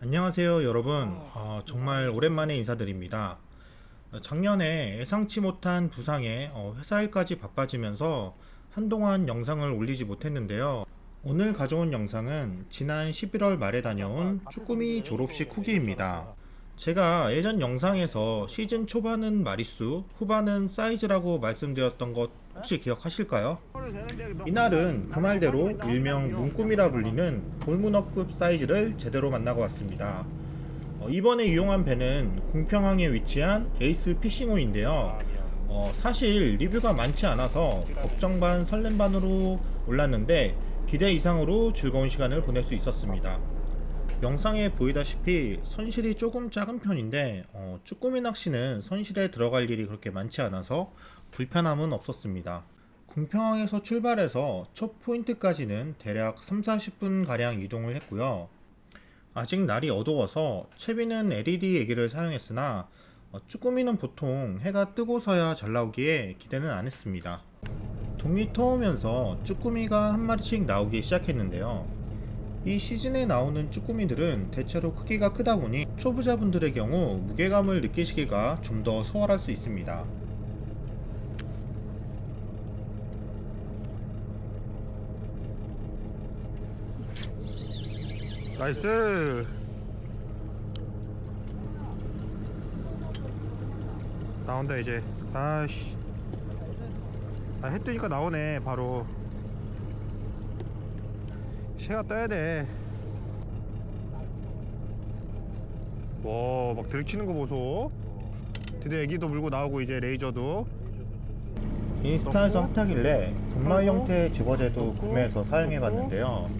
안녕하세요 여러분. 어, 정말 오랜만에 인사드립니다. 어, 작년에 예상치 못한 부상에 어, 회사 일까지 바빠지면서 한동안 영상을 올리지 못했는데요. 오늘 가져온 영상은 지난 11월 말에 다녀온 쭈꾸미 졸업식 후기입니다. 제가 예전 영상에서 시즌 초반은 마리수 후반은 사이즈라고 말씀드렸던 것 혹시 기억하실까요? 이날은 그 말대로 일명 문꿈이라 불리는 돌문어급 사이즈를 제대로 만나고 왔습니다. 어, 이번에 이용한 배는 궁평항에 위치한 에이스 피싱호인데요. 어, 사실 리뷰가 많지 않아서 걱정 반 설렘 반으로 올랐는데 기대 이상으로 즐거운 시간을 보낼 수 있었습니다. 영상에 보이다시피 선실이 조금 작은 편인데 어, 쭈꾸미 낚시는 선실에 들어갈 일이 그렇게 많지 않아서 불편함은 없었습니다. 궁평항에서 출발해서 첫 포인트까지는 대략 3, 40분 가량 이동을 했고요. 아직 날이 어두워서 채비는 LED 얘기를 사용했으나 어, 쭈꾸미는 보통 해가 뜨고서야 잘 나오기에 기대는 안 했습니다. 동이 터오면서 쭈꾸미가 한 마리씩 나오기 시작했는데요. 이 시즌에 나오는 쭈꾸미들은 대체로 크기가 크다 보니 초보자분들의 경우 무게감을 느끼시기가 좀더 수월할 수 있습니다. 나이스. 나온다 이제. 아씨. 아, 해 뜨니까 나오네 바로. 새가 떠야 돼와막 들키는 거 보소. 드디어 애기도 물고 나오고 이제 레이저도. 인스타에서 핫하길래 분말 형태의 집어제도 구매해서 사용해 봤는데요.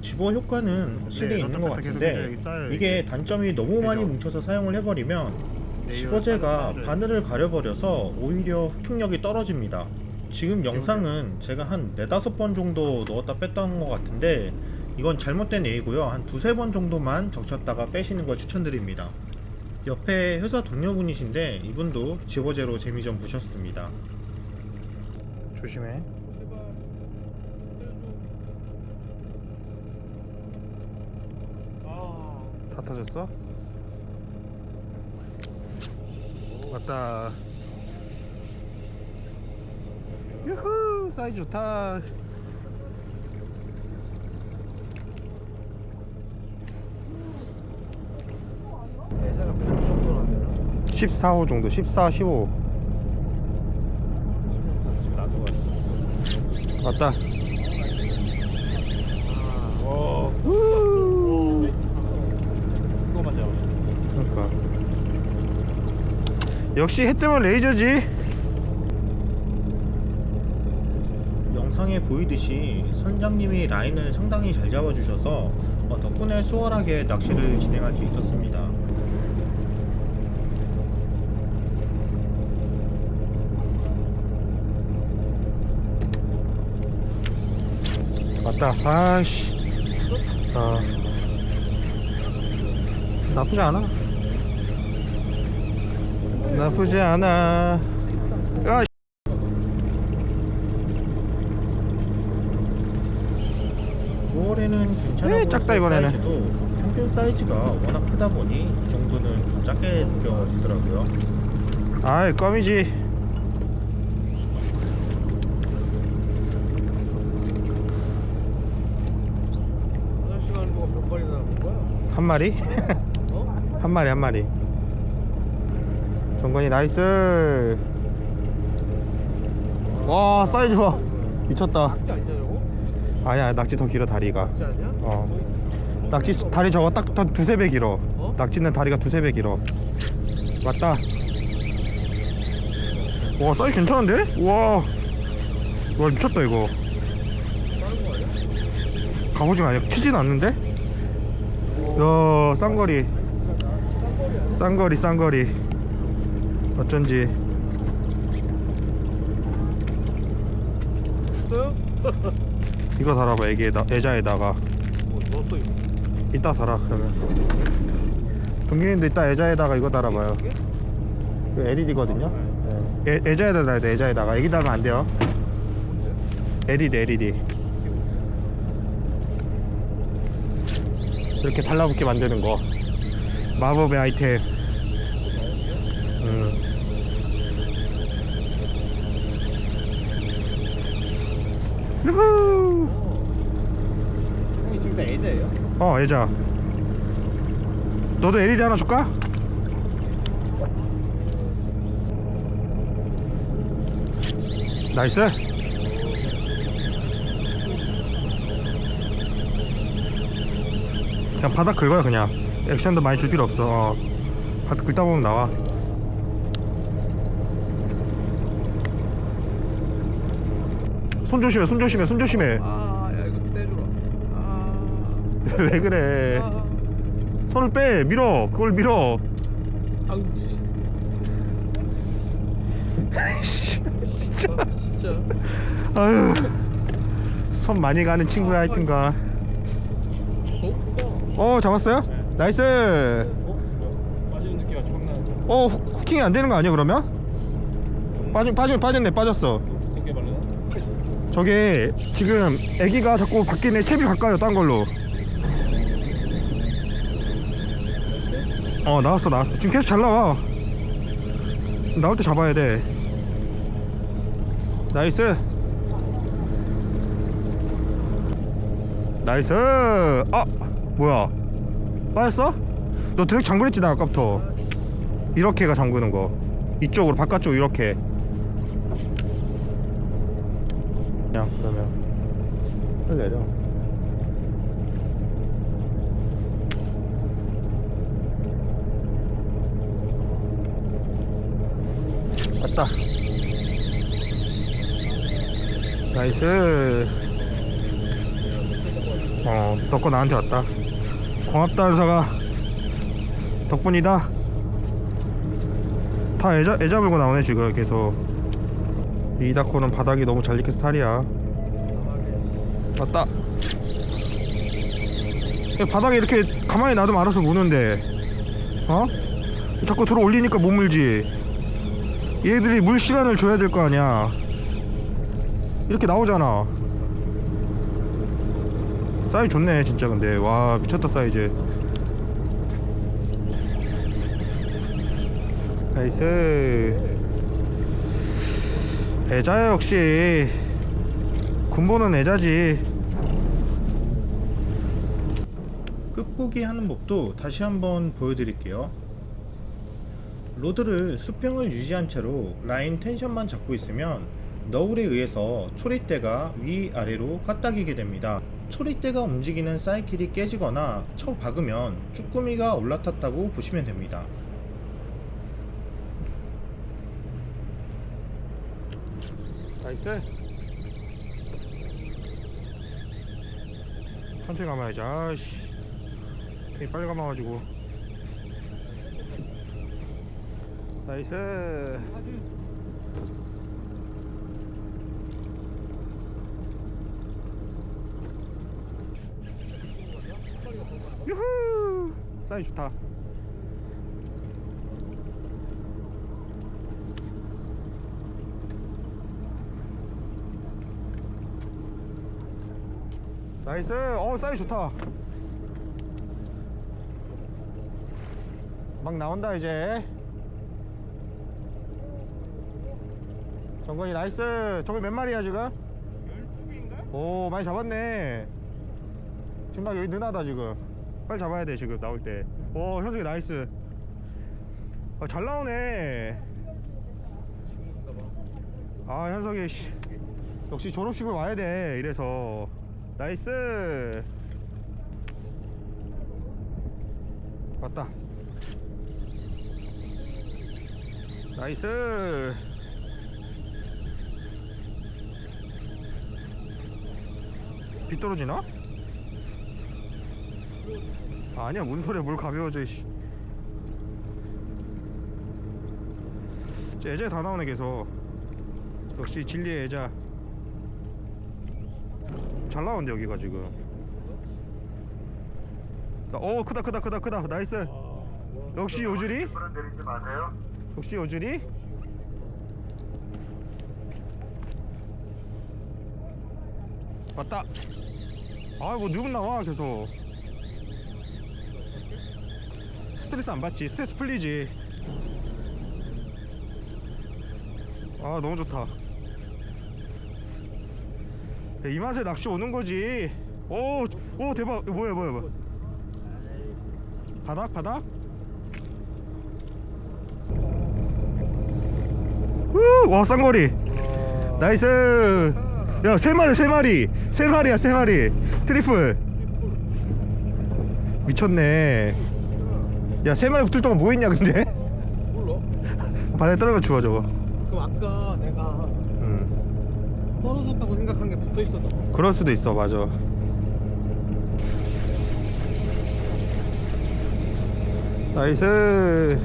집어 효과는 확실히 네, 있는 것 같은데 이게. 단점이 너무 많이. 뭉쳐서 사용을 해버리면 네, 집어제가 이거 바늘을 가려버려서 오히려 흡착력이 떨어집니다. 지금 영상은 제가 한 네다섯 번 정도 넣었다 뺐던 것 같은데 이건 잘못된 예이고요. 한 두세 번 정도만 적셨다가 빼시는 걸 추천드립니다. 옆에 회사 동료분이신데 이분도 집어제로 재미 좀 보셨습니다. 조심해 터졌어? 왔다. 유후 사이즈 좋다. 회사가 몇 정도나 되나? 14호 정도 14, 15 나도 왔다 역시 해 뜨면 레이저지 영상에 보이듯이 선장님이 라인을 상당히 잘 잡아주셔서 어, 덕분에 수월하게 낚시를 진행할 수 있었습니다. 맞다. 아씨. 아. 나쁘지 않아. 나쁘지 않아. 야, 9월에는 괜찮아 보였을 작다, 이번에는. 사이즈도 평균 사이즈가 워낙 크다 보니 이 정도는 좀 작게 느껴지더라고요. 아이, 껌이지. 남은 거야? 한 마리? 어? 한 마리, 한 마리. 정건이 나이스. 와, 사이즈 봐. 미쳤다. 낙지 아니냐 저거? 아니야, 낙지 더 길어, 다리가. 낙지 아니야? 어. 낙지 다리 저거 딱 한 두세 배 길어. 어? 낙지는 다리가 두세 배 길어. 맞다. 와, 사이즈 괜찮은데? 와. 와, 미쳤다, 이거. 다른 거 아니야? 갑오징어 아니야? 튀진 않는데? 야, 쌍거리. 쌍거리, 쌍거리. 어쩐지. 이거 달아봐, 애기에다, 애자에다가. 이따 달아, 그러면. 동기님도 이따 애자에다가 이거 달아봐요. 그 LED거든요. 애, 애자에다 달아야 돼, 애자에다가. 애기 달면 안 돼요. LED, LED. 이렇게 달라붙게 만드는 거 마법의 아이템 유후 형이 지금 다 애자예요? 어 애자 너도 LED 하나 줄까? 나이스 그냥 바닥 긁어요 그냥 액션도 많이 줄 필요 없어 어. 바닥 긁다 보면 나와 손 조심해 손 조심해 손 조심해 아야 이거 떼주라 아, 왜 그래 아, 손을 빼 밀어 그걸 밀어 아우 씨. 진짜 아, 진짜 아유 손 많이 가는 친구야 하여튼가 어? 어 잡았어요? 나이스 어? 빠지는 느낌 아주 확 나는데 어 후- 후킹이 안 되는 거 아니야 그러면? 빠진 빠진 빠졌네 빠졌어? 저게 지금 애기가 자꾸 바뀌네. 캡이 바꿔요 딴 걸로. 어 나왔어 나왔어. 지금 계속 잘 나와. 나올 때 잡아야 돼. 나이스. 나이스. 아 뭐야? 빠졌어? 너 드랙 잠그랬지 나 아까부터? 이렇게가 잠그는 거. 이쪽으로 바깥쪽 이렇게 그러면. 을 내려. 왔다. 나이스. 어 너거 나한테 왔다. 고맙다 한사가. 덕분이다. 다 애자, 애자 물고 나오네 지금 계속. 이다코는 바닥이 너무 잘리켜 스타일이야 그냥 바닥에 이렇게 가만히 놔두면 알아서 무는데. 어? 자꾸 들어 올리니까 못 물지. 얘들이 물 시간을 줘야 될 거 아니야. 이렇게 나오잖아. 사이즈 좋네 진짜 근데. 와 미쳤다 사이즈. 나이스. 애자야 역시. 군보는 애자지 끝보기 하는 법도 다시 한번 보여드릴게요. 로드를 수평을 유지한 채로 라인 텐션만 잡고 있으면 너울에 의해서 초리대가 위아래로 까딱이게 됩니다. 초리대가 움직이는 사이클이 깨지거나 쳐 박으면 쭈꾸미가 올라탔다고 보시면 됩니다. 나이스 천천히 감아야지 아씨 괜히 빨리 감아가지고. 나이스. 유후! 사이 좋다. 나이스. 어 사이 좋다 막 나온다 이제. 정건이 나이스. 저기 몇 마리야 지금? 12개인가? 오 많이 잡았네. 지금 나 여기 느나다 지금. 빨리 잡아야 돼 지금 나올 때오 현석이 나이스. 아, 잘 나오네. 아 현석이 씨. 역시 졸업식을 와야 돼 이래서. 나이스. 왔다 나이스. 비 떨어지나? 아, 아니야. 뭔 소리야. 뭘 가벼워져 씨. 저 애자 다 나오네 계속. 역시 진리의 애자. 잘 나오는데 여기가 지금. 자, 오 크다 크다 크다 크다. 나이스. 역시 요주리 역시 요주리 왔다. 아뭐 누군 나와 계속. 스트레스 안 받지. 스트레스 풀리지. 아 너무 좋다. 야, 이 맛에 낚시 오는 거지. 오, 오 대박. 뭐야 뭐야 뭐야. 바닥 바닥 와 쌍거리. 나이스. 야 세 마리 세 마리. 세 마리야 세 마리. 트리플. 미쳤네. 야 세 마리 붙을 동안 뭐 했냐 근데? 몰라. 바다에 떨어져 주워 저거. 그럼 아까 내가 음 떨어졌다고 생각한 게 붙어 있었던 거. 그럴 수도 있어 맞아. 나이스.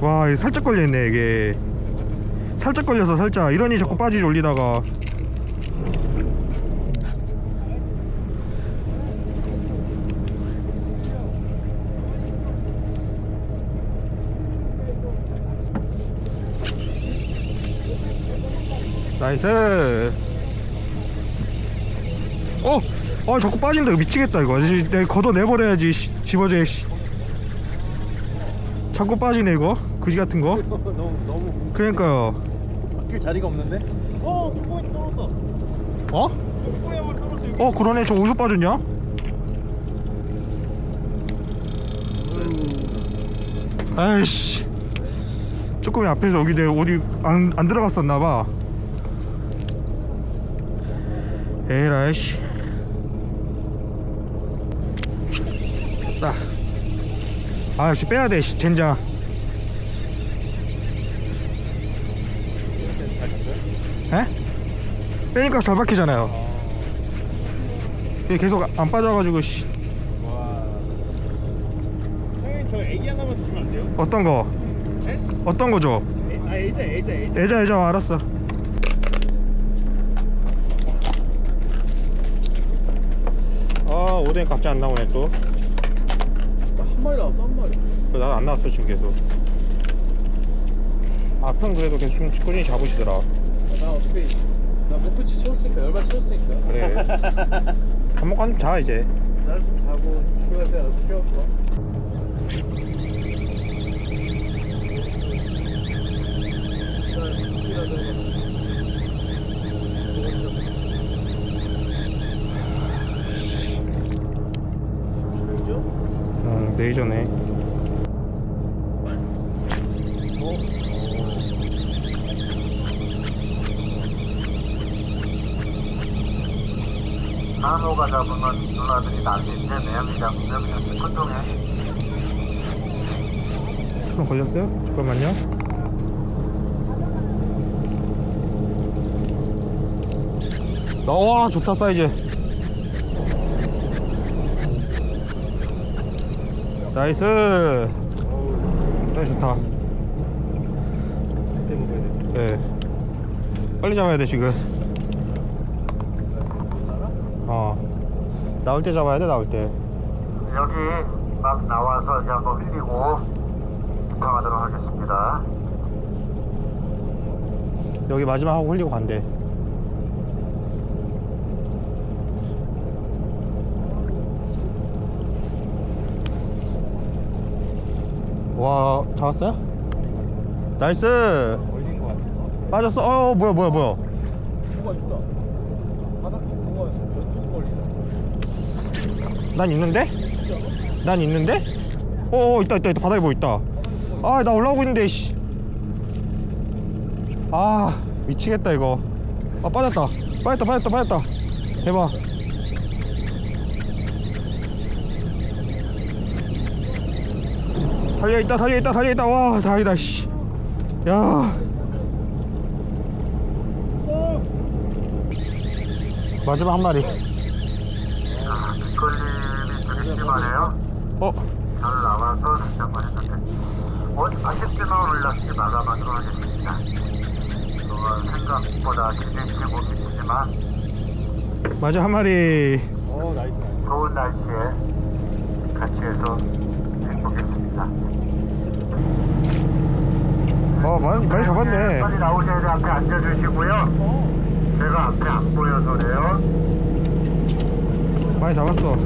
와 이거 살짝 걸려있네 이게 살짝 걸려서 살짝 이러니 자꾸 빠지지 올리다가. 나이스. 어! 아 자꾸 빠진다. 이거 미치겠다 이거. 이- 내가 걷어내버려야지 씨, 집어제 씨. 자꾸 빠지네 이거. 그지 같은 거? 그러니까요 바뀔 자리가 없는데? 어 떨어졌다. 어? 떨어졌어 어 그러네. 저 어디서 빠졌냐? 아이씨. 쭈꾸미 앞에서 여기 내 어디 안, 안 들어갔었나봐. 에라이씨. 됐다 아씨 빼야돼 씨, 젠장 빼니까 잘 박히잖아요 이게 계속 안 빠져가지고 씨. 와 형님 저 애기 하나만 주시면 안 돼요? 어떤 거? 네? 어떤 거죠? 애, 아 애자 애자 애자 애자 애자 알았어 아 오뎅 갑자기 안 나오네 또 한 마리 나왔어 한 마리 난안 나왔어 지금 계속 앞은 그래도 계속 좀 꾸준히 잡으시더라 나 어차피 나 목표치 채웠으니까 열발 채웠으니까. 그래. 밥 먹고 한자 이제. 날좀 자고 출근할 때 나도 채웠어 응 레이저네 산호가 잡으면 누나들이 난리인데 매형이 잡으면 그냥 큰동해. 그럼 걸렸어요? 잠깐만요. 나와 좋다 사이즈. 나이스. 사이즈 좋다. 네. 빨리 잡아야 돼 지금 어 나올 때 잡아야 돼 나올 때. 여기 막 나와서 이제 한번 흘리고 입항하도록 하겠습니다. 여기 마지막 하고 흘리고 간대. 와 잡았어요? 나이스! 걸린 거 같아 빠졌어? 어 뭐야 뭐야 뭐야? 뭐가 있다 바닥 뭐가 왼쪽 걸리네 난 있는데? 난 있는데? 어, 어 있다 있다 있다. 바닥에 뭐 있다. 아 나 올라오고 있는데 씨. 아 미치겠다 이거. 아 빠졌다. 빠졌다 빠졌다 빠졌다. 대박. 달려있다 달려있다 달려있다. 와 다행이다 씨. 야. 마지막 한 마리. 자 심하네요? 어? 저를 나와서 다시 한번 했는데 어디 80대만 올라서 마감하도록 하겠습니다. 그건 생각보다 길게 치고 미치지만. 마지막 한 마리. 어 나이스. 나이스 좋은 날씨에 같이 해서 행복했습니다. 어 많이 많이 잡았네. 빨리 나오셔야 돼. 앞에 앉아주시고요. 제가 앞에 안 보여서 그래요. 많이 잡았어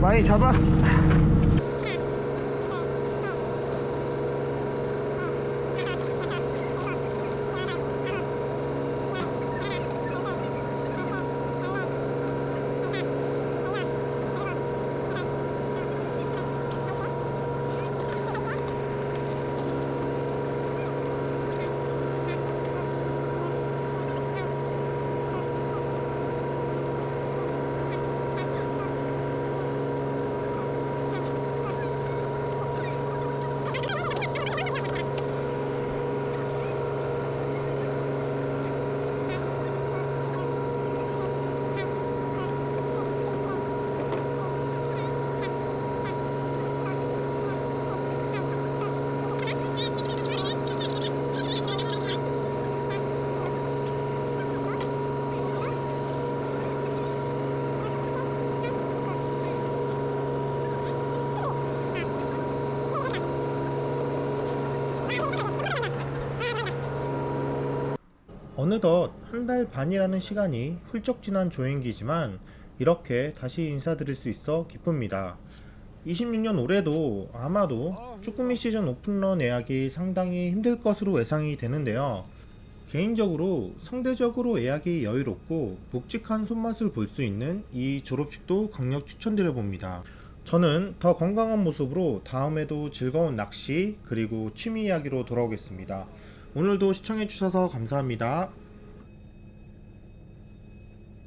많이 잡았어 어느덧 한 달 반이라는 시간이 훌쩍 지난 조행기지만 이렇게 다시 인사드릴 수 있어 기쁩니다. 26년 올해도 아마도 쭈꾸미 시즌 오픈런 예약이 상당히 힘들 것으로 예상이 되는데요. 개인적으로 상대적으로 예약이 여유롭고 묵직한 손맛을 볼 수 있는 이 졸업식도 강력 추천드려 봅니다. 저는 더 건강한 모습으로 다음에도 즐거운 낚시 그리고 취미 이야기로 돌아오겠습니다. 오늘도 시청해 주셔서 감사합니다.